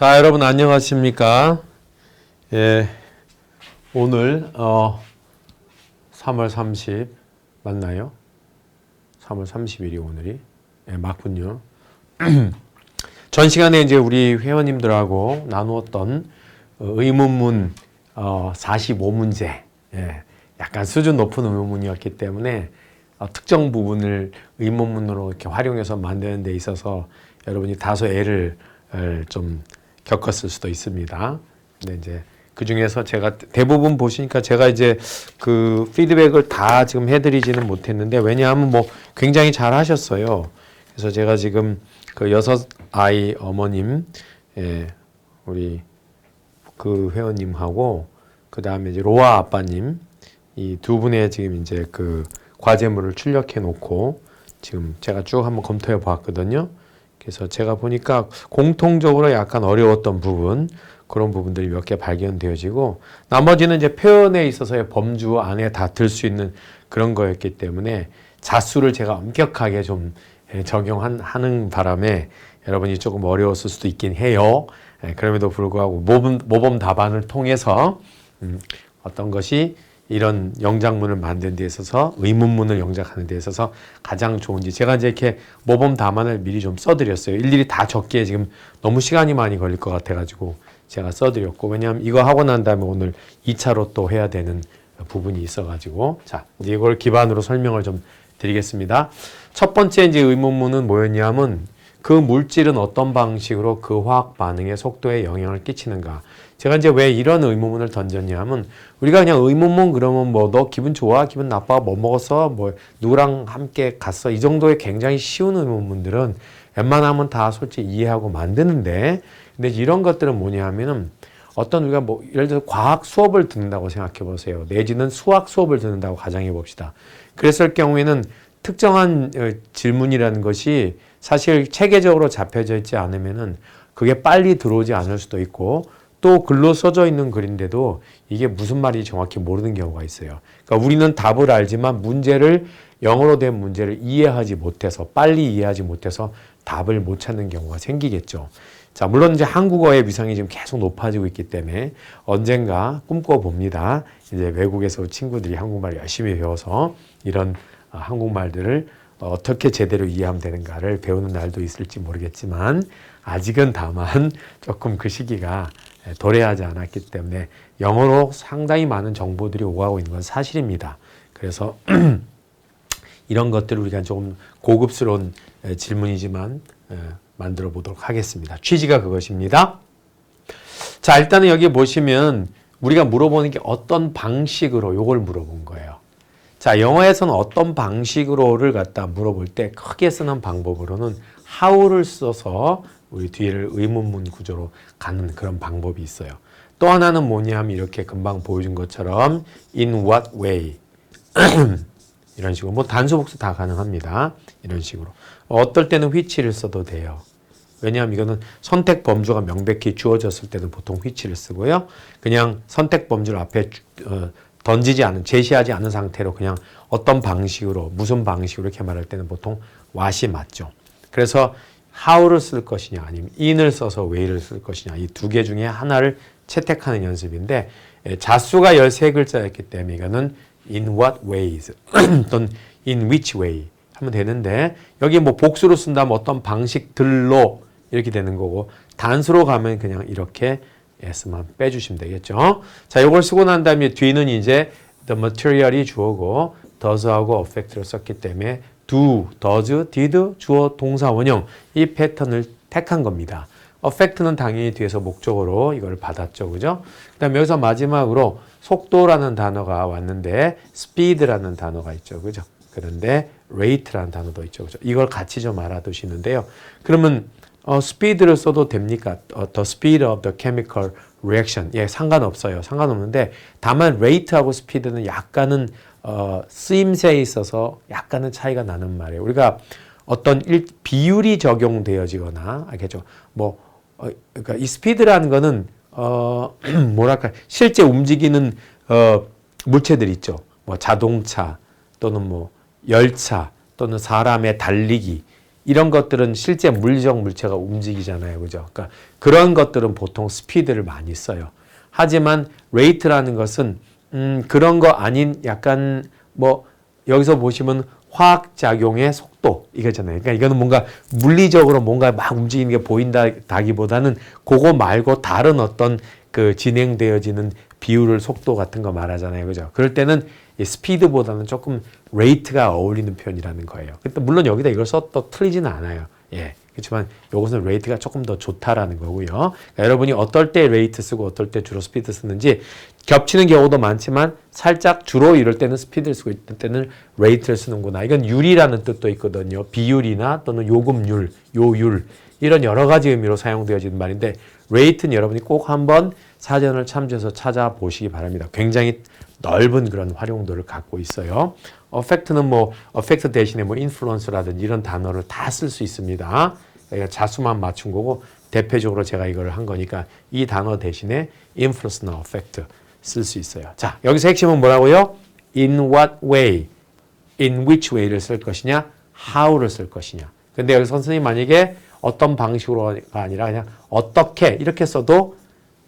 자, 여러분 안녕하십니까? 예, 오늘 어 3월 30 맞나요? 3월 30일이 오늘이 예, 맞군요. 전 시간에 이제 우리 회원님들하고 나누었던 어, 의문문 어 45문제 예, 약간 수준 높은 의문문이었기 때문에 어, 특정 부분을 의문문으로 이렇게 활용해서 만드는 데 있어서 여러분이 다소 애를 을좀 겪었을 수도 있습니다. 근데 이제 그 중에서 제가 대부분 보시니까 제가 이제 그 피드백을 다 지금 해드리지는 못했는데 왜냐하면 뭐 굉장히 잘 하셨어요. 그래서 제가 지금 그 여섯 아이 어머님, 예, 우리 그 회원님하고 그 다음에 이제 로아 아빠님 이 두 분의 지금 이제 그 과제물을 출력해 놓고 지금 제가 쭉 한번 검토해 보았거든요. 그래서 제가 보니까 공통적으로 약간 어려웠던 부분 그런 부분들이 몇 개 발견되어지고 나머지는 이제 표현에 있어서의 범주 안에 다 들 수 있는 그런 거였기 때문에 자수를 제가 엄격하게 좀 예, 적용하는 바람에 여러분이 조금 어려웠을 수도 있긴 해요. 예, 그럼에도 불구하고 모범, 모범 답안을 통해서 음, 어떤 것이 이런 영장문을 만드는 데 있어서 의문문을 영작하는 데 있어서 가장 좋은지 제가 이제 이렇게 모범 답안을 미리 좀 써드렸어요. 일일이 다 적기에 지금 너무 시간이 많이 걸릴 것 같아가지고 제가 써드렸고 왜냐하면 이거 하고 난 다음에 오늘 2차로 또 해야 되는 부분이 있어가지고 자 이걸 기반으로 설명을 좀 드리겠습니다. 첫 번째 이제 의문문은 뭐였냐면 그 물질은 어떤 방식으로 그 화학 반응의 속도에 영향을 끼치는가. 제가 이제 왜 이런 의문문을 던졌냐면 우리가 그냥 의문문 그러면 뭐 너 기분 좋아? 기분 나빠? 뭐 먹었어? 뭐 누구랑 함께 갔어? 이 정도의 굉장히 쉬운 의문문들은 웬만하면 다 솔직히 이해하고 만드는데 근데 이런 것들은 뭐냐 하면은 어떤 우리가 뭐 예를 들어서 과학 수업을 듣는다고 생각해 보세요. 내지는 수학 수업을 듣는다고 가정해 봅시다. 그랬을 경우에는 특정한 어, 질문이라는 것이 사실 체계적으로 잡혀져 있지 않으면은 그게 빨리 들어오지 않을 수도 있고 또 글로 써져 있는 글인데도 이게 무슨 말인지 정확히 모르는 경우가 있어요. 그러니까 우리는 답을 알지만 문제를 영어로 된 문제를 이해하지 못해서 빨리 이해하지 못해서 답을 못 찾는 경우가 생기겠죠. 자, 물론 이제 한국어의 위상이 지금 계속 높아지고 있기 때문에 언젠가 꿈꿔 봅니다. 이제 외국에서 친구들이 한국말 열심히 배워서 이런 어, 한국말들을 어떻게 제대로 이해하면 되는가를 배우는 날도 있을지 모르겠지만 아직은 다만 조금 그 시기가 도래하지 않았기 때문에 영어로 상당히 많은 정보들이 오가고 있는 건 사실입니다. 그래서 이런 것들을 우리가 조금 고급스러운 질문이지만 만들어 보도록 하겠습니다. 취지가 그것입니다. 자, 일단은 여기 보시면 우리가 물어보는 게 어떤 방식으로 요걸 물어본 거예요. 자, 영어에서는 어떤 방식으로를 갖다 물어볼 때 크게 쓰는 방법으로는 how를 써서 우리 뒤를 의문문 구조로 가는 그런 방법이 있어요. 또 하나는 뭐냐면 이렇게 금방 보여준 것처럼 in what way 이런 식으로 뭐 단수 복수 다 가능합니다. 이런 식으로 어떨 때는 which를 써도 돼요. 왜냐하면 이거는 선택 범주가 명백히 주어졌을 때는 보통 which를 쓰고요. 그냥 선택 범주를 앞에 어, 던지지 않은 제시하지 않은 상태로 그냥 어떤 방식으로 무슨 방식으로 이렇게 말할 때는 보통 what이 맞죠. 그래서 how를 쓸 것이냐 아니면 in을 써서 way를 쓸 것이냐 이 두 개 중에 하나를 채택하는 연습인데 예, 자수가 13글자였기 때문에 이거는 in what ways 또는 in which way 하면 되는데 여기 뭐 복수로 쓴다면 어떤 방식들로 이렇게 되는 거고 단수로 가면 그냥 이렇게 s만 빼주시면 되겠죠. 자, 이걸 쓰고 난 다음에 뒤는 이제 the material이 주어고 does하고 affect를 썼기 때문에 do, does, did, 주어, 동사, 원형 이 패턴을 택한 겁니다. affect는 당연히 뒤에서 목적으로 이걸 받았죠. 그죠? 그 다음에 여기서 마지막으로 속도라는 단어가 왔는데 speed라는 단어가 있죠. 그죠? 그런데 rate라는 단어도 있죠. 그죠? 이걸 같이 좀 알아두시는데요. 그러면 어, speed를 써도 됩니까? 어, the speed of the chemical reaction. 예, 상관없어요. 상관없는데 다만 rate하고 speed는 약간은 어, 쓰임새에 있어서 약간은 차이가 나는 말이에요. 우리가 어떤 일, 비율이 적용되어지거나 알겠죠? 뭐 어, 그러니까 이 스피드라는 거는 어, 뭐랄까 실제 움직이는 어, 물체들 있죠. 뭐 자동차 또는 뭐 열차 또는 사람의 달리기 이런 것들은 실제 물리적 물체가 움직이잖아요. 그죠? 그러니까 그런 것들은 보통 스피드를 많이 써요. 하지만 레이트라는 것은 음, 그런 거 아닌 약간 뭐 여기서 보시면 화학 작용의 속도 이거잖아요. 그러니까 이거는 뭔가 물리적으로 뭔가 막 움직이는 게 보인다기보다는 그거 말고 다른 어떤 그 진행되어지는 비율을 속도 같은 거 말하잖아요. 그죠? 그럴 때는 이 스피드보다는 조금 레이트가 어울리는 표현이라는 거예요. 근데 물론 여기다 이걸 써도 틀리지는 않아요. 예. 그렇지만 이것은 레이트가 조금 더 좋다라는 거고요. 그러니까 여러분이 어떨 때 레이트 쓰고 어떨 때 주로 스피드 쓰는지 겹치는 경우도 많지만 살짝 주로 이럴 때는 스피드를 쓰고 있을 때는 레이트를 쓰는구나. 이건 율이라는 뜻도 있거든요. 비율이나 또는 요금율, 요율 이런 여러 가지 의미로 사용되어지는 말인데 레이트는 여러분이 꼭 한번 사전을 참조해서 찾아보시기 바랍니다. 굉장히 넓은 그런 활용도를 갖고 있어요. affect는 뭐 affect 대신에 뭐 influence라든지 이런 단어를 다 쓸 수 있습니다. 그러니까 자수만 맞춘 거고 대표적으로 제가 이걸 한 거니까 이 단어 대신에 influence나 affect 쓸 수 있어요. 자, 여기서 핵심은 뭐라고요? in what way, in which way를 쓸 것이냐, how를 쓸 것이냐. 근데 여기 선생님 만약에 어떤 방식으로가 아니라 그냥 어떻게 이렇게 써도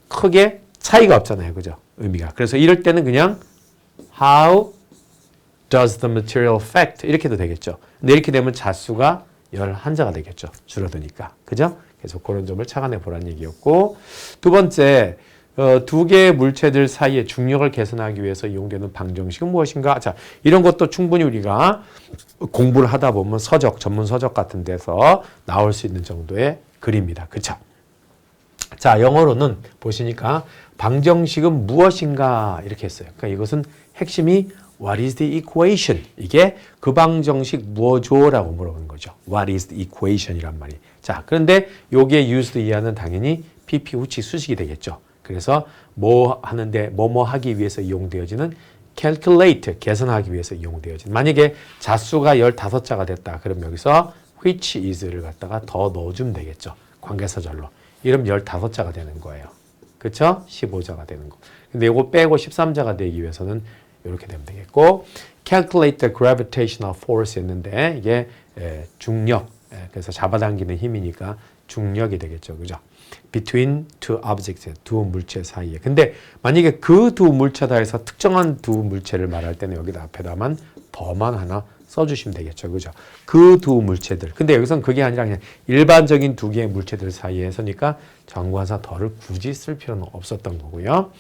크게 차이가 없잖아요. 그죠? 의미가. 그래서 이럴 때는 그냥 how does the material affect 이렇게 도 되겠죠. 근데 이렇게 되면 자수가 11자가 되겠죠. 줄어드니까. 그죠? 그래서 그런 점을 착안해 보라는 얘기였고 두 번째 어, 두 개의 물체들 사이의 중력을 계산하기 위해서 이용되는 방정식은 무엇인가? 자, 이런 것도 충분히 우리가 공부를 하다 보면 서적, 전문 서적 같은 데서 나올 수 있는 정도의 글입니다. 그쵸? 자, 영어로는 보시니까 방정식은 무엇인가 이렇게 했어요. 그러니까 이것은 핵심이 What is the equation? 이게 그 방정식 뭐죠 라고 물어보는 거죠. What is the equation이란 말이. 자, 그런데 여기에 used 이하는 당연히 PP 우치 수식이 되겠죠. 그래서 뭐 하는데 뭐뭐 하기 위해서 이용되어지는 calculate 계산하기 위해서 이용되어지는 만약에 자수가 15자가 됐다. 그럼 여기서 which is를 갖다가 더 넣어주면 되겠죠. 관계사절로. 이러면 15자가 되는 거예요. 그쵸? 15자가 되는 거. 근데 이거 빼고 13자가 되기 위해서는 이렇게 되면 되겠고 calculate the gravitational force 했는데 이게 에, 중력 에, 그래서 잡아당기는 힘이니까 중력이 되겠죠. 그죠? between two objects 두 물체 사이에. 근데 만약에 그 두 물체다 해서 특정한 두 물체를 말할 때는 여기다 앞에다만 더만 하나 써주시면 되겠죠. 그죠? 그 두 물체들. 근데 여기선 그게 아니라 그냥 일반적인 두 개의 물체들 사이에서니까 정관사 더를 굳이 쓸 필요는 없었던 거고요.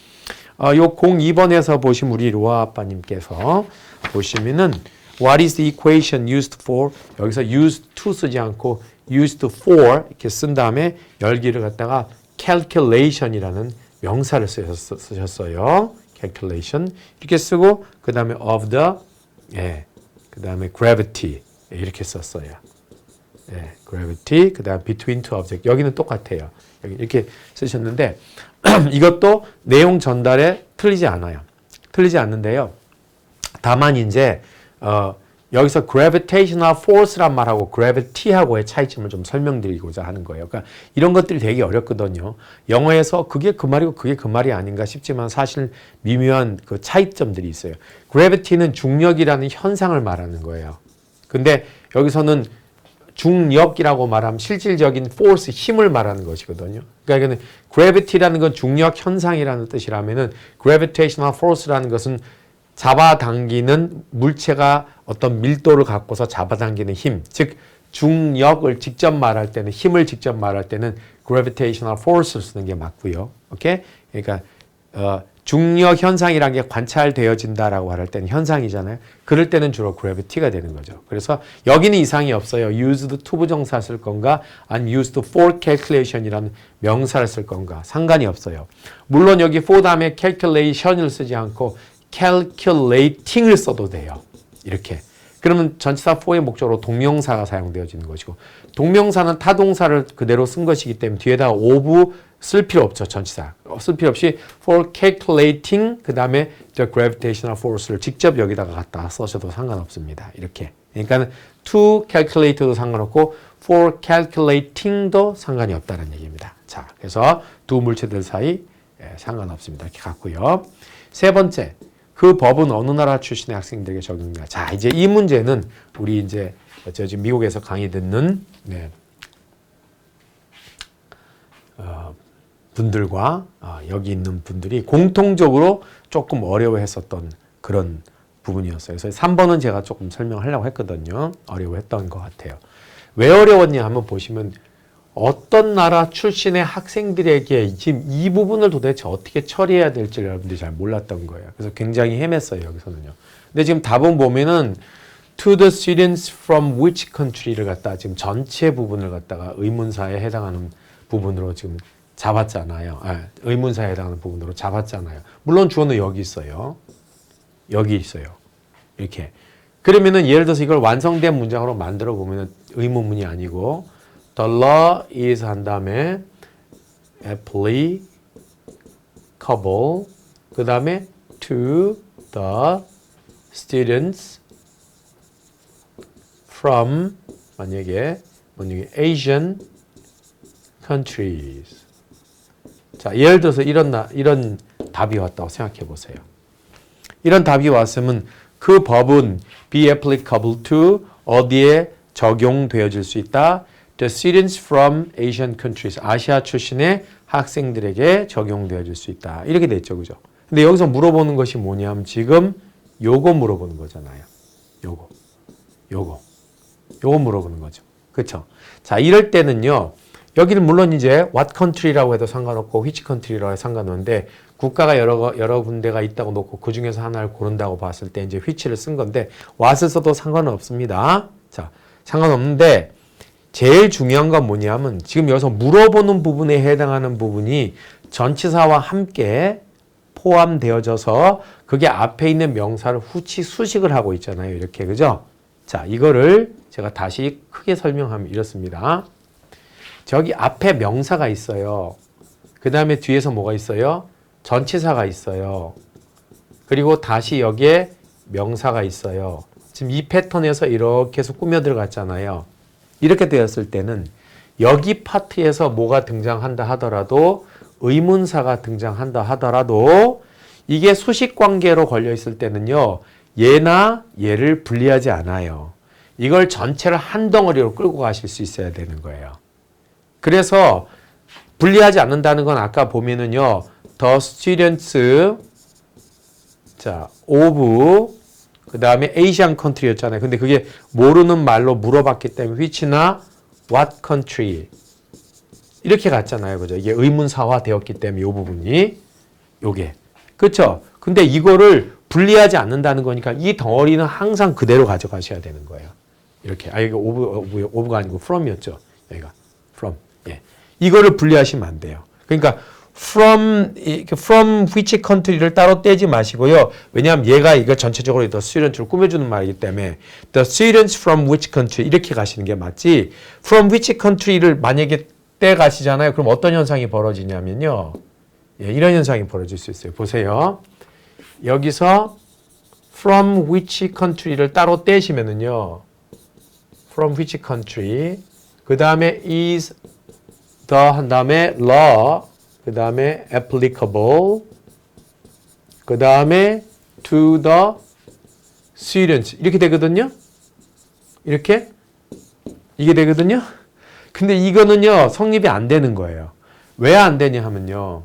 어, 요 02번에서 보신 우리 로아 아빠님께서 보시면은 What is the equation used for? 여기서 used to 쓰지 않고 used for 이렇게 쓴 다음에 열기를 갖다가 calculation이라는 명사를 쓰셨, 쓰셨어요. calculation 이렇게 쓰고 그 다음에 of the 예, 그 다음에 gravity 예, 이렇게 썼어요. 예, gravity 그 다음 between two objects 여기는 똑같아요. 여기 이렇게 쓰셨는데 이것도 내용 전달에 틀리지 않아요. 틀리지 않는데요. 다만 이제 어, 여기서 gravitational force란 말하고 gravity하고의 차이점을 좀 설명드리고자 하는 거예요. 그러니까 이런 것들이 되게 어렵거든요. 영어에서 그게 그 말이고 그게 그 말이 아닌가 싶지만 사실 미묘한 그 차이점들이 있어요. gravity는 중력이라는 현상을 말하는 거예요. 근데 여기서는 중력이라고 말하면 실질적인 force 힘을 말하는 것이거든요. 그러니까 이거는 gravity라는 건 중력 현상이라는 뜻이라면은 gravitational force라는 것은 잡아당기는 물체가 어떤 밀도를 갖고서 잡아당기는 힘, 즉 중력을 직접 말할 때는 힘을 직접 말할 때는 gravitational force를 쓰는 게 맞고요. 오케이? 그러니까 어, 중력 현상이라는 게 관찰되어진다라고 할 때는 현상이잖아요. 그럴 때는 주로 gravity가 되는 거죠. 그래서 여기는 이상이 없어요. used to 부정사 쓸 건가, 아니 used for calculation이라는 명사를 쓸 건가 상관이 없어요. 물론 여기 for 다음에 calculation을 쓰지 않고 calculating을 써도 돼요. 이렇게. 그러면 전치사 for의 목적으로 동명사가 사용되어지는 것이고 동명사는 타동사를 그대로 쓴 것이기 때문에 뒤에다 of 쓸 필요 없죠. 전치사. 쓸 필요 없이 for calculating 그 다음에 the gravitational force를 직접 여기다가 갖다 써셔도 상관없습니다. 이렇게. 그러니까 to calculate도 상관없고 for calculating도 상관이 없다는 얘기입니다. 자, 그래서 두 물체들 사이 예, 상관없습니다. 이렇게 갖고요. 세 번째, 그 법은 어느 나라 출신의 학생들에게 적용된다. 자, 이제 이 문제는 우리 이제 저 지금 미국에서 강의 듣는 네. 어, 분들과 어, 여기 있는 분들이 공통적으로 조금 어려워했었던 그런 부분이었어요. 그래서 3번은 제가 조금 설명하려고 했거든요. 어려워했던 것 같아요. 왜 어려웠냐 하면 보시면 어떤 나라 출신의 학생들에게 지금 이 부분을 도대체 어떻게 처리해야 될지 여러분들이 잘 몰랐던 거예요. 그래서 굉장히 헤맸어요, 여기서는요. 근데 지금 답은 보면은 to the students from which country를 갖다 지금 전체 부분을 갖다가 의문사에 해당하는 부분으로 지금 잡았잖아요. 아, 의문사에 해당하는 부분으로 잡았잖아요. 물론 주어는 여기 있어요. 여기 있어요. 이렇게. 그러면은 예를 들어서 이걸 완성된 문장으로 만들어 보면은 의문문이 아니고 the law is 한 다음에 applicable 그 다음에 to the students from 만약에 만약에 Asian countries 자 예를 들어서 이런 나, 이런 답이 왔다고 생각해 보세요. 이런 답이 왔으면 그 법은 be applicable to 어디에 적용되어질 수 있다. The students from Asian countries 아시아 출신의 학생들에게 적용되어질 수 있다. 이렇게 됐죠, 그죠? 근데 여기서 물어보는 것이 뭐냐면 지금 요거 물어보는 거잖아요. 요거, 요거, 요거 물어보는 거죠. 그렇죠? 자, 이럴 때는요. 여기는 물론 이제 what country라고 해도 상관없고 which country라고 해도 상관없는데 국가가 여러 거- 여러 군데가 있다고 놓고 그 중에서 하나를 고른다고 봤을 때 이제 which를 쓴 건데 what을 써도 상관은 없습니다. 자, 상관없는데 제일 중요한 건 뭐냐면 지금 여기서 물어보는 부분에 해당하는 부분이 전치사와 함께 포함되어져서 그게 앞에 있는 명사를 후치 수식을 하고 있잖아요. 이렇게 그죠? 자, 이거를 제가 다시 크게 설명하면 이렇습니다. 저기 앞에 명사가 있어요. 그 다음에 뒤에서 뭐가 있어요? 전치사가 있어요. 그리고 다시 여기에 명사가 있어요. 지금 이 패턴에서 이렇게 해서 꾸며 들어갔잖아요. 이렇게 되었을 때는 여기 파트에서 뭐가 등장한다 하더라도 의문사가 등장한다 하더라도 이게 수식 관계로 걸려 있을 때는요. 얘나 얘를 분리하지 않아요. 이걸 전체를 한 덩어리로 끌고 가실 수 있어야 되는 거예요. 그래서 분리하지 않는다는 건 아까 보면은요. the students 자, of 그 다음에 Asian country였잖아요. 근데 그게 모르는 말로 물어봤기 때문에 which나 what country 이렇게 갔잖아요. 그죠? 이게 의문사화 되었기 때문에 이 부분이 요게 그렇죠? 근데 이거를 분리하지 않는다는 거니까 이 덩어리는 항상 그대로 가져가셔야 되는 거예요. 이렇게 아 이게 오브 오브 오브가 아니고 from이었죠. 여기가 from 예 이거를 분리하시면 안 돼요. 그러니까 from 이- 그 from which country를 따로 떼지 마시고요. 왜냐하면 얘가 이거 전체적으로 the student를 꾸며주는 말이기 때문에 the students from which country 이렇게 가시는 게 맞지. from which country를 만약에 떼 가시잖아요. 그럼 어떤 현상이 벌어지냐면요. 예, 이런 현상이 벌어질 수 있어요. 보세요. 여기서 from which country를 따로 떼시면은요. from which country 그 다음에 is the 한 다음에 law 그 다음에 applicable 그 다음에 to the students 이렇게 되거든요. 이렇게 이게 되거든요. 근데 이거는요 성립이 안 되는 거예요. 왜 안 되냐 하면요.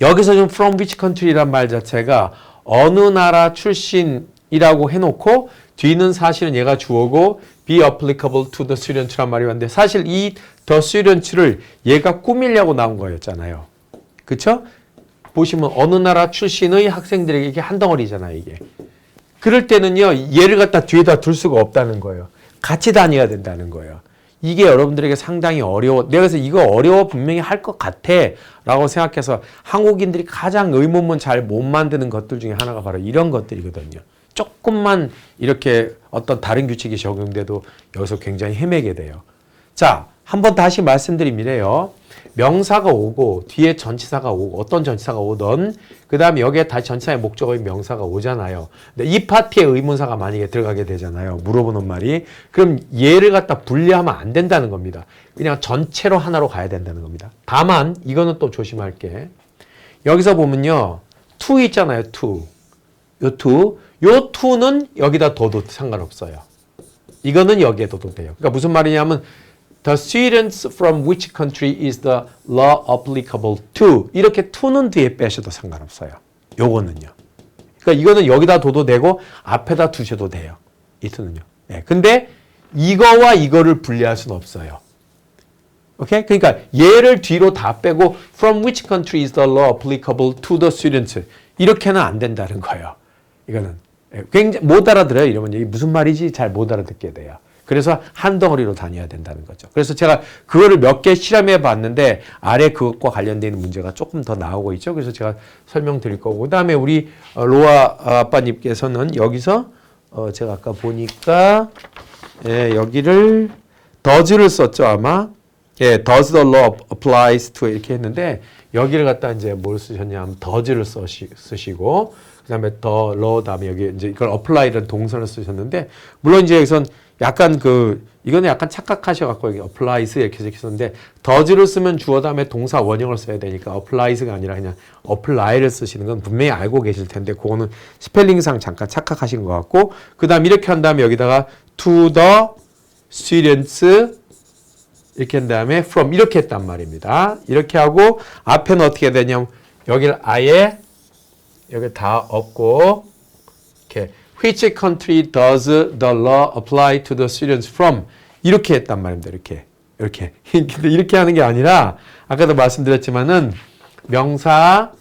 여기서 좀 from which country란 말 자체가 어느 나라 출신이라고 해놓고 뒤는 사실은 얘가 주어고 be applicable to the student란 말이 왔는데 사실 이 the student를 얘가 꾸미려고 나온 거였잖아요. 그쵸? 보시면 어느 나라 출신의 학생들에게 이게 한 덩어리잖아요, 이게. 그럴 때는요, 얘를 갖다 뒤에다 둘 수가 없다는 거예요. 같이 다녀야 된다는 거예요. 이게 여러분들에게 상당히 어려워. 내가 그래서 이거 어려워 분명히 할 것 같아. 라고 생각해서 한국인들이 가장 의문문 잘 못 만드는 것들 중에 하나가 바로 이런 것들이거든요. 조금만 이렇게 어떤 다른 규칙이 적용돼도 여기서 굉장히 헤매게 돼요. 자, 한 번 다시 말씀드리면요. 명사가 오고 뒤에 전치사가 오고 어떤 전치사가 오던 그 다음에 여기에 다시 전치사의 목적어인 명사가 오잖아요. 근데 이 파트에 의문사가 만약에 들어가게 되잖아요. 물어보는 말이 그럼 얘를 갖다 분리하면 안 된다는 겁니다. 그냥 전체로 하나로 가야 된다는 겁니다. 다만 이거는 또 조심할 게 여기서 보면요. to 있잖아요. to. 요 to. 요 to는 여기다 둬도 상관없어요. 이거는 여기에 둬도 돼요. 그러니까 무슨 말이냐면 The students from which country is the law applicable to 이렇게 to는 뒤에 빼셔도 상관없어요. 요거는요. 그러니까 이거는 여기다 둬도 되고 앞에다 두셔도 돼요. 이 to는요. 예. 근데 이거와 이거를 분리할 수는 없어요. 오케이? 그러니까 얘를 뒤로 다 빼고 from which country is the law applicable to the students 이렇게는 안 된다는 거예요. 이거는 예, 굉장히 못 알아들어요. 이러면 이게 무슨 말이지 잘 못 알아듣게 돼요. 그래서 한 덩어리로 다녀야 된다는 거죠. 그래서 제가 그거를 몇 개 실험해 봤는데 아래 그것과 관련된 문제가 조금 더 나오고 있죠. 그래서 제가 설명드릴 거고 그다음에 우리 어, 로아 아빠님께서는 여기서 어 제가 아까 보니까 예, 여기를 does를 썼죠 아마 예, does the law applies to 이렇게 했는데 여기를 갖다 이제 뭘 쓰셨냐면 쓰시, 쓰시고 그다음에 the law 다음에 여기 이제 이걸 apply라는 동사를 쓰셨는데 물론 이제 여기선 약간 그 이거는 약간 착각하셔 갖고 여기 applies 이렇게 적혔었는데 does를 쓰면 주어 다음에 동사 원형을 써야 되니까 applies가 아니라 그냥 apply를 쓰시는 건 분명히 알고 계실 텐데 그거는 스펠링상 잠깐 착각하신 것 같고 그 다음 이렇게 한 다음에 여기다가 to the students 이렇게 한 다음에 from 이렇게 했단 말입니다. 이렇게 하고 앞에는 어떻게 되냐면 여기를 아예 여기 다 없고 이렇게 which country does the law apply to the students from 이렇게 했단 말입니다. 이렇게 이렇게 이렇게 하는 게 아니라 아까도 말씀드렸지만은 명사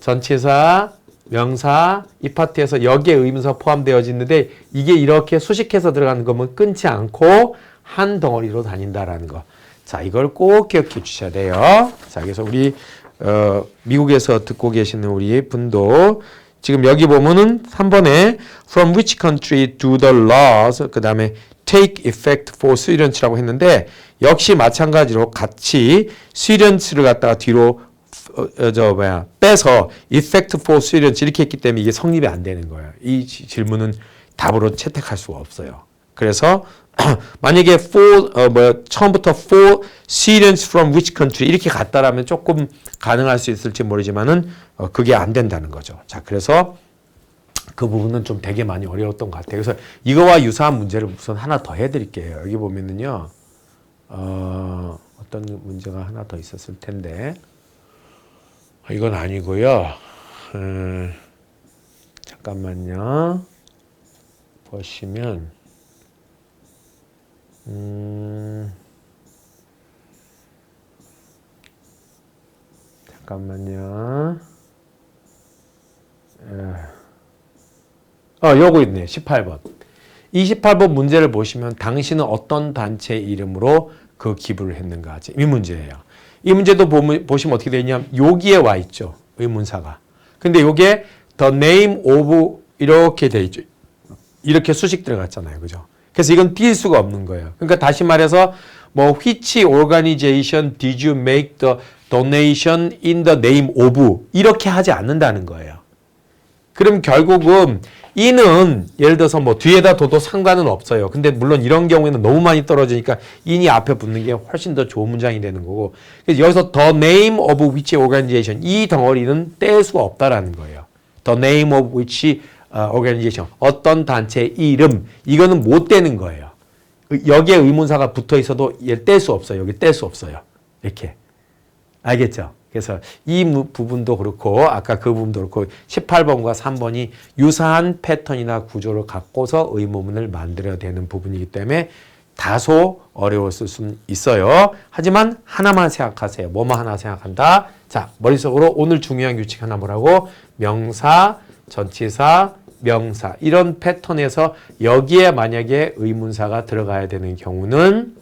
전치사 명사 이 파트에서 여기에 의문사 포함되어 있는데 이게 이렇게 수식해서 들어가는 거면 끊지 않고 한 덩어리로 다닌다라는 거. 자, 이걸 꼭 기억해 주셔야 돼요. 자, 그래서 우리 어, 미국에서 듣고 계시는 우리 분도 지금 여기 보면은 3번에 from which country do the laws 그 다음에 take effect for students라고 했는데 역시 마찬가지로 같이 students를 갖다가 뒤로 어, 어, 저 뭐야 빼서 effect for students 이렇게 했기 때문에 이게 성립이 안 되는 거예요. 이 지- 질문은 답으로 채택할 수가 없어요. 그래서 만약에 for 어 뭐야 처음부터 for students from which country 이렇게 갔다라면 조금 가능할 수 있을지 모르지만은 어, 그게 안 된다는 거죠. 자 그래서 그 부분은 좀 되게 많이 어려웠던 것 같아요. 그래서 이거와 유사한 문제를 우선 하나 더 해드릴게요. 여기 보면은요, 어, 어떤 문제가 하나 더 있었을 텐데, 아, 이건 아니고요. 음, 잠깐만요. 보시면, 음, 잠깐만요. 어, 요거 있네. 18번. 28번 문제를 보시면 당신은 어떤 단체 이름으로 그 기부를 했는가. 이 문제예요. 이 문제도 보시면 어떻게 되냐면 여기에 와 있죠. 의문사가. 근데 요게 the name of 이렇게 돼 있죠. 이렇게 수식 들어갔잖아요. 그죠? 그래서 이건 띄일 수가 없는 거예요. 그러니까 다시 말해서 뭐 which organization did you make the donation in the name of 이렇게 하지 않는다는 거예요. 그럼 결국은 이는 예를 들어서 뭐 뒤에다 둬도 상관은 없어요. 근데 물론 이런 경우에는 너무 많이 떨어지니까 인이 앞에 붙는 게 훨씬 더 좋은 문장이 되는 거고. 그래서 여기서 the name of which organization 이 덩어리는 뗄 수가 없다라는 거예요. the name of which 어, organization 어떤 단체 이름 이거는 못 떼는 거예요. 여기에 의문사가 붙어 있어도 얘를 뗄수 없어요. 여기 뗄 수 없어요. 이렇게. 알겠죠? 그래서 이 무- 부분도 그렇고 아까 그 부분도 그렇고 18번과 3번이 유사한 패턴이나 구조를 갖고서 의문문을 만들어야 되는 부분이기 때문에 다소 어려웠을 수는 있어요. 하지만 하나만 생각하세요. 뭐만 하나 생각한다. 자, 머릿속으로 오늘 중요한 규칙 하나 뭐라고? 명사, 전치사, 명사. 이런 패턴에서 여기에 만약에 의문사가 들어가야 되는 경우는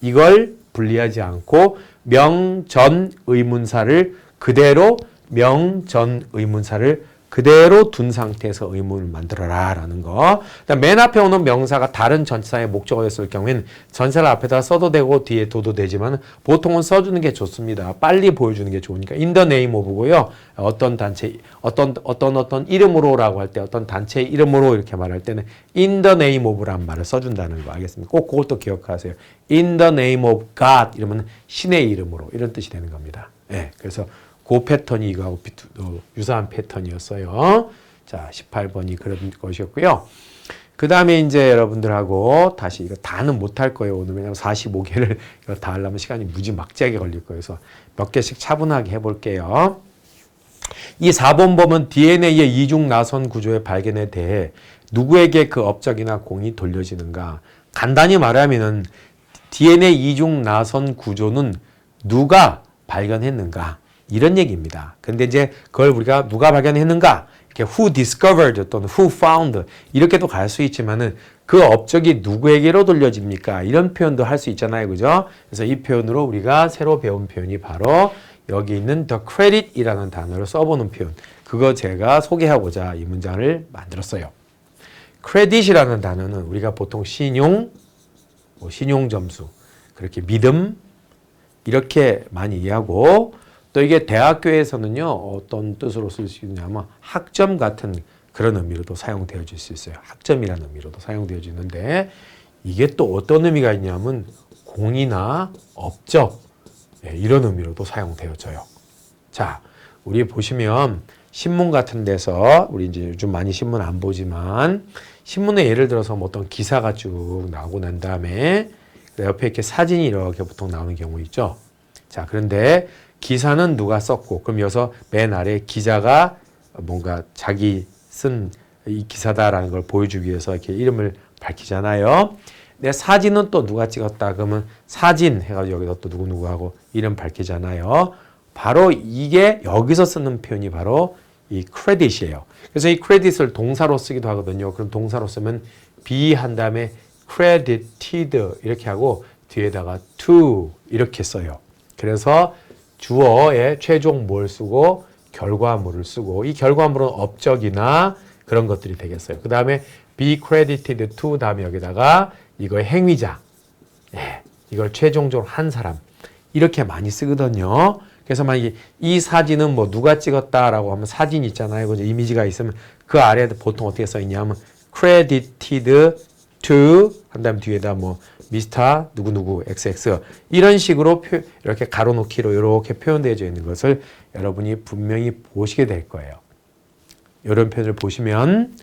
이걸 분리하지 않고 명전 의문사를 그대로 명전 의문사를 그대로 둔 상태에서 의문을 만들어라 라는 거. 맨 앞에 오는 명사가 다른 전치사의 목적어였을 경우에는 전사를 앞에다 써도 되고 뒤에 둬도 되지만 보통은 써주는 게 좋습니다. 빨리 보여주는 게 좋으니까 in the name of고요. 어떤 단체 어떤 어떤 어떤 이름으로라고 할 때 어떤 단체 이름으로 이렇게 말할 때는 in the name of란 말을 써준다는 거 알겠습니까? 꼭 그것도 기억하세요. in the name of God 이러면 신의 이름으로 이런 뜻이 되는 겁니다. 예, 그래서 그 패턴이 이거하고 어, 유사한 패턴이었어요. 자, 18번이 그런 것이었고요. 그 다음에 이제 여러분들하고 다시 이거 다는 못할 거예요. 오늘 왜냐면 45개를 이거 다 하려면 시간이 무지막지하게 걸릴 거예요. 그래서 몇 개씩 차분하게 해볼게요. 이 4번 보면 DNA의 이중 나선 구조의 발견에 대해 누구에게 그 업적이나 공이 돌려지는가? 간단히 말하면은 DNA 이중 나선 구조는 누가 발견했는가? 이런 얘기입니다. 근데 이제 그걸 우리가 누가 발견했는가? 이렇게 who discovered 또는 who found 이렇게도 갈 수 있지만은 그 업적이 누구에게로 돌려집니까? 이런 표현도 할 수 있잖아요. 그죠? 그래서 이 표현으로 우리가 새로 배운 표현이 바로 여기 있는 the credit이라는 단어를 써보는 표현. 그거 제가 소개하고자 이 문장을 만들었어요. credit이라는 단어는 우리가 보통 신용, 뭐 신용 점수, 그렇게 믿음 이렇게 많이 이해하고 또 이게 대학교에서는요 어떤 뜻으로 쓸 수 있냐면 학점 같은 그런 의미로도 사용되어질 수 있어요. 학점이라는 의미로도 사용되어지는데 이게 또 어떤 의미가 있냐면 공이나 업적 예, 이런 의미로도 사용되어져요. 자, 우리 보시면 신문 같은 데서 우리 이제 요즘 많이 신문 안 보지만 신문에 예를 들어서 뭐 어떤 기사가 쭉 나오고 난 다음에 옆에 이렇게 사진이 이렇게 보통 나오는 경우 있죠. 자, 그런데 기사는 누가 썼고 그럼 여기서 맨 아래 기자가 뭔가 자기 쓴 이 기사다라는 걸 보여주기 위해서 이렇게 이름을 밝히잖아요. 내 사진은 또 누가 찍었다 그러면 사진 해가지고 여기다 또 누구 누구 하고 이름 밝히잖아요. 바로 이게 여기서 쓰는 표현이 바로 이 크레딧이에요. 그래서 이 크레딧을 동사로 쓰기도 하거든요. 그럼 동사로 쓰면 be 한 다음에 credited 이렇게 하고 뒤에다가 to 이렇게 써요. 그래서 주어에 최종 뭘 쓰고 결과물을 쓰고 이 결과물은 업적이나 그런 것들이 되겠어요. 그 다음에 be credited to 다음에 여기다가 이거의 행위자, 예, 이걸 최종적으로 한 사람 이렇게 많이 쓰거든요. 그래서 만약에 이 사진은 뭐 누가 찍었다라고 하면 사진 있잖아요. 그 이미지가 있으면 그 아래에 보통 어떻게 써 있냐면 credited to 한 다음 뒤에다 뭐 미스터 누구누구 XX 이런 식으로 표, 이렇게 가로놓기로 이렇게 표현되어 있는 것을 여러분이 분명히 보시게 될 거예요. 이런 표현을 보시면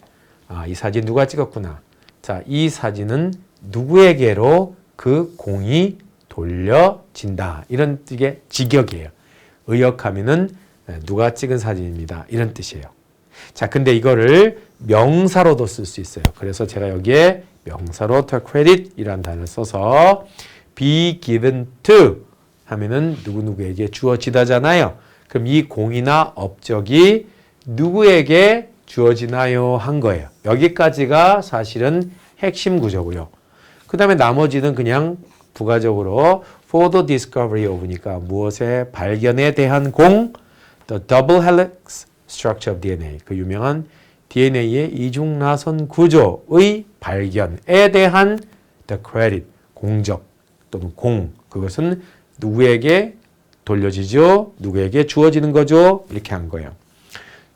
아, 이 사진 누가 찍었구나. 자, 이 사진은 누구에게로 그 공이 돌려진다. 이런 뜻의 직역이에요. 의역하면은 누가 찍은 사진입니다. 이런 뜻이에요. 자, 근데 이거를 명사로도 쓸 수 있어요. 그래서 제가 여기에 명사로 to credit이라는 단어를 써서 be given to 하면은 누구누구에게 주어지다잖아요. 그럼 이 공이나 업적이 누구에게 주어지나요? 한 거예요. 여기까지가 사실은 핵심 구조고요. 그 다음에 나머지는 그냥 부가적으로 for the discovery of니까 무엇의 발견에 대한 공, the double helix structure of DNA, 그 유명한 DNA의 이중나선 구조의 발견에 대한 the credit, 공적 또는 공, 그것은 누구에게 돌려지죠? 누구에게 주어지는 거죠? 이렇게 한 거예요.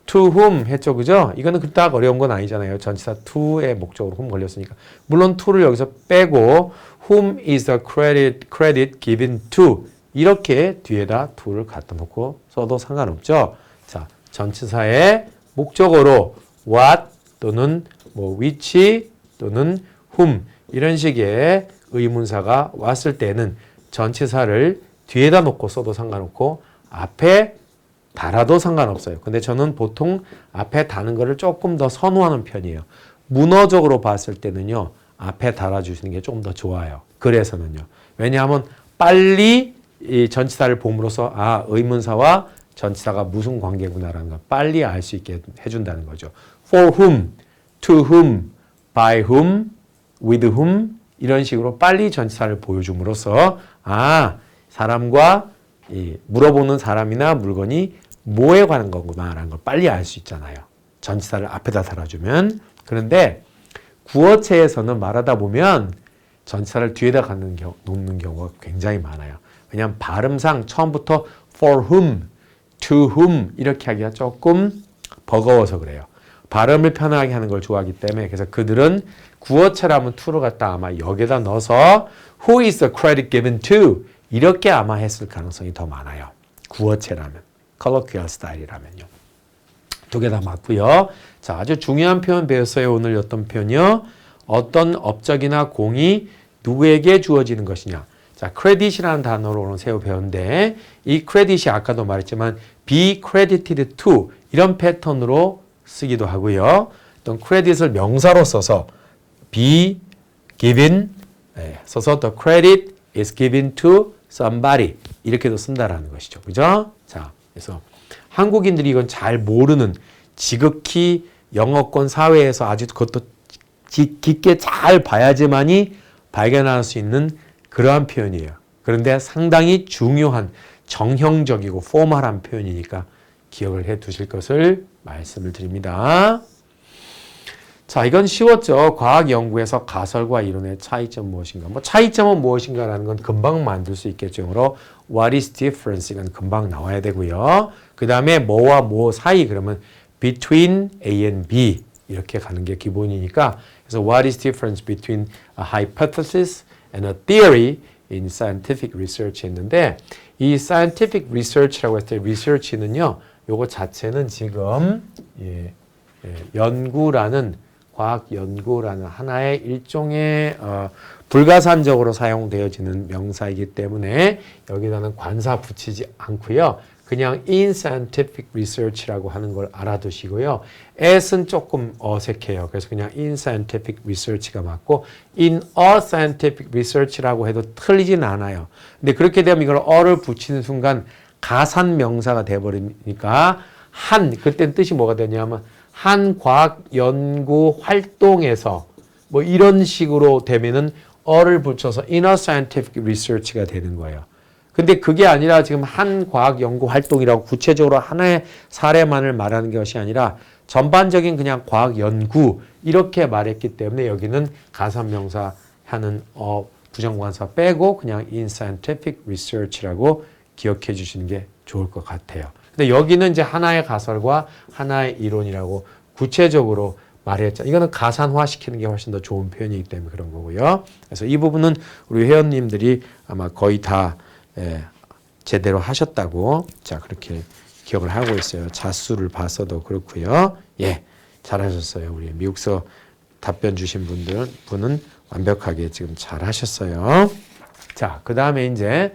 to whom 했죠, 그죠? 이거는 그닥 어려운 건 아니잖아요. 전치사 to의 목적으로 whom 걸렸으니까. 물론 to를 여기서 빼고 whom is the credit, credit given to 이렇게 뒤에다 to를 갖다 놓고 써도 상관없죠. 자, 전치사의 목적어로 what 또는 뭐 which 또는 whom 이런 식의 의문사가 왔을 때는 전치사를 뒤에다 놓고 써도 상관없고 앞에 달아도 상관없어요. 근데 저는 보통 앞에 다는 거를 조금 더 선호하는 편이에요. 문어적으로 봤을 때는요. 앞에 달아주시는 게 조금 더 좋아요. 그래서는요. 왜냐하면 빨리 이 전치사를 봄으로써 아 의문사와 전치사가 무슨 관계구나라는 걸 빨리 알 수 있게 해준다는 거죠. For whom, to whom, by whom, with whom 이런 식으로 빨리 전치사를 보여줌으로써 아 사람과 이 물어보는 사람이나 물건이 뭐에 관한 거구나라는 걸 빨리 알 수 있잖아요. 전치사를 앞에다 달아주면 그런데 구어체에서는 말하다 보면 전치사를 뒤에다 갖는 놓는 경우가 굉장히 많아요. 왜냐하면 발음상 처음부터 for whom, to whom 이렇게 하기가 조금 버거워서 그래요. 발음을 편하게 하는 걸 좋아하기 때문에 그래서 그들은 구어체라면 to를 갖다 아마 여기다 넣어서 who is the credit given to 이렇게 아마 했을 가능성이 더 많아요. 구어체라면. colloquial 스타일이라면요. 두 개 다 맞고요. 자, 아주 중요한 표현 배웠어요. 오늘 어떤 표현이요? 어떤 업적이나 공이 누구에게 주어지는 것이냐. 자, 크레딧이라는 단어로 오늘 새우 배웠는데 이 크레딧이 아까도 말했지만 be credited to 이런 패턴으로 쓰기도 하고요. 어떤 크레딧을 명사로 써서 be given 예, 써서 the credit is given to somebody 이렇게도 쓴다라는 것이죠. 그죠? 자, 그래서 한국인들이 이건 잘 모르는 지극히 영어권 사회에서 아주 그것도 기- 깊게 잘 봐야지만이 발견할 수 있는 그러한 표현이에요. 그런데 상당히 중요한 정형적이고 포멀한 표현이니까 기억을 해 두실 것을 말씀을 드립니다. 자, 이건 쉬웠죠. 과학 연구에서 가설과 이론의 차이점 무엇인가? 뭐 차이점은 무엇인가라는 건 금방 만들 수 있겠죠. 영어로 what is difference 이건 금방 나와야 되고요. 그 다음에 뭐와 뭐 사이 그러면 between A and B 이렇게 가는 게 기본이니까 그래서 what is difference between a hypothesis and a theory in scientific research 했는데 이 scientific research라고 했을 때 research는요. 요거 자체는 지금 예, 예, 연구라는 과학 연구라는 하나의 일종의 어, 불가산적으로 사용되어지는 명사이기 때문에 여기다는 관사 붙이지 않고요. 그냥 in scientific research라고 하는 걸 알아두시고요. at은 조금 어색해요. 그래서 그냥 in scientific research가 맞고 in a scientific research라고 해도 틀리진 않아요. 근데 그렇게 되면 이걸 어를 붙이는 순간 가산 명사가 돼 버리니까 한 그때는 뜻이 뭐가 되냐면 한 과학 연구 활동에서 뭐 이런 식으로 되면은 어를 붙여서 inner scientific research가 되는 거예요. 근데 그게 아니라 지금 한 과학 연구 활동이라고 구체적으로 하나의 사례만을 말하는 것이 아니라 전반적인 그냥 과학 연구 이렇게 말했기 때문에 여기는 가산명사 하는 어 부정관사 빼고 그냥 in scientific research라고 기억해 주시는 게 좋을 것 같아요. 근데 여기는 이제 하나의 가설과 하나의 이론이라고 구체적으로 말했죠. 이거는 가산화 시키는 게 훨씬 더 좋은 표현이기 때문에 그런 거고요. 그래서 이 부분은 우리 회원님들이 아마 거의 다 예, 제대로 하셨다고 자 그렇게 기억을 하고 있어요. 자수를 봤어도 그렇고요. 예, 잘하셨어요. 우리 미국서 답변 주신 분들 분은 완벽하게 지금 잘하셨어요. 자, 그 다음에 이제